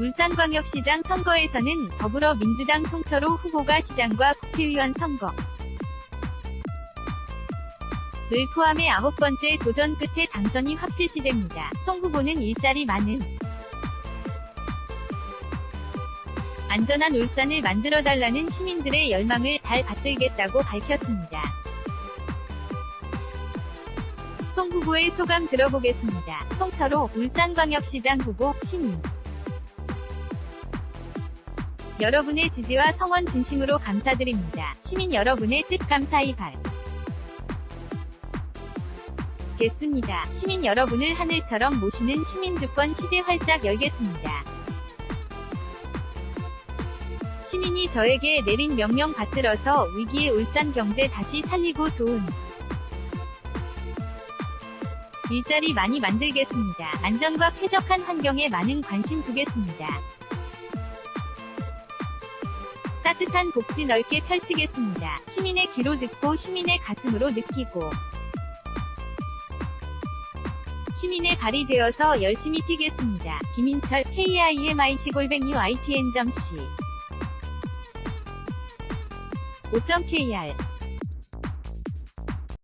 울산광역시장 선거에서는 더불어민주당 송철호 후보가 시장과 국회의원 선거 을 포함해 아홉 번째 도전 끝에 당선이 확실시됩니다. 송 후보는 일자리 많은 안전한 울산을 만들어달라는 시민들의 열망을 잘 받들겠다고 밝혔습니다. 송 후보의 소감 들어보겠습니다. 송철호 울산광역시장 후보 시민 여러분의 지지와 성원 진심으로 감사드립니다. 시민 여러분의 뜻 감사히 발. 겠습니다. 시민 여러분을 하늘처럼 모시는 시민주권 시대 활짝 열겠습니다. 시민이 저에게 내린 명령 받들어서 위기의 울산 경제 다시 살리고 좋은 일자리 많이 만들겠습니다. 안전과 쾌적한 환경에 많은 관심 두겠습니다. 따뜻한 복지 넓게 펼치겠습니다. 시민의 귀로 듣고 시민의 가슴으로 느끼고 시민의 발이 되어서 열심히 뛰겠습니다. 김인철 KIMIC 골뱅이 YTN.C 5.KR